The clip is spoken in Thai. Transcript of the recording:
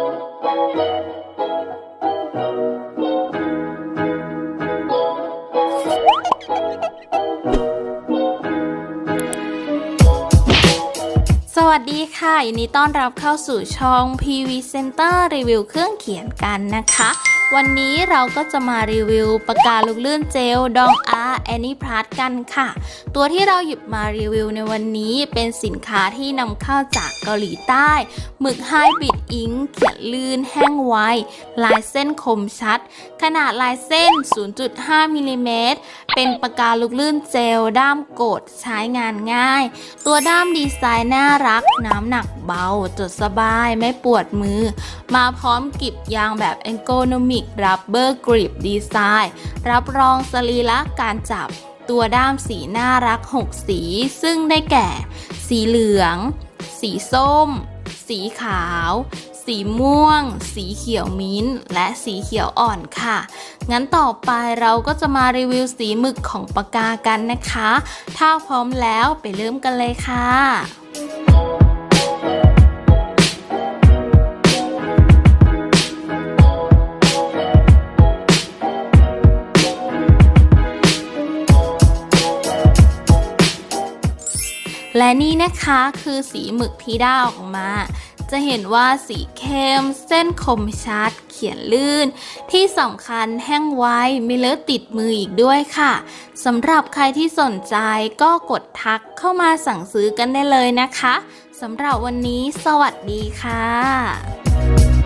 สวัสดีค่ะยินดีต้อนรับเข้าสู่ช่อง PV Center รีวิวเครื่องเขียนกันนะคะ วันนี้เราก็จะมารีวิวปากกาลูกเลื่อนเจลดองอาแอนนี่พลัสกันค่ะ ตัวที่เราหยิบมารีวิวในวันนี้เป็นสินค้าที่นำเข้าจากเกาหลีใต้หมึกไฮบริดอิงเขียนลื่นแห้งไวลายเส้นคมชัด ขนาดลายเส้น 0.5มิลลิเมตรเป็นปากกาลูกลื่นเจลด้ามกดใช้งานง่าย ตัวด้ามดีไซน์น่ารัก น้ำหนักเบา จดสบายไม่ปวดมือ มาพร้อมกิบยางแบบ ergonomic rubber grip design รับรองสรีระการจับตัวด้ามสีน่ารัก 6 สี ซึ่งได้แก่ สีเหลือง สีส้ม สีขาว สีม่วง สีเขียวมิ้นท์และสีเขียวอ่อนค่ะ งั้นต่อไปเราก็จะมารีวิวสีหมึกของปากกากันนะคะ ถ้าพร้อมแล้วไปเริ่มกันเลยค่ะ และนี่นะคะคือสีหมึกที่ได้ออกมา จะเห็นว่าสีเข้ม เส้นคมชัด เขียนลื่น ที่สำคัญแห้งไวไม่เลอะติดมืออีกด้วยค่ะสำหรับใครที่สนใจก็กดทักเข้ามาสั่งซื้อกันได้เลยนะคะสำหรับวันนี้สวัสดีค่ะ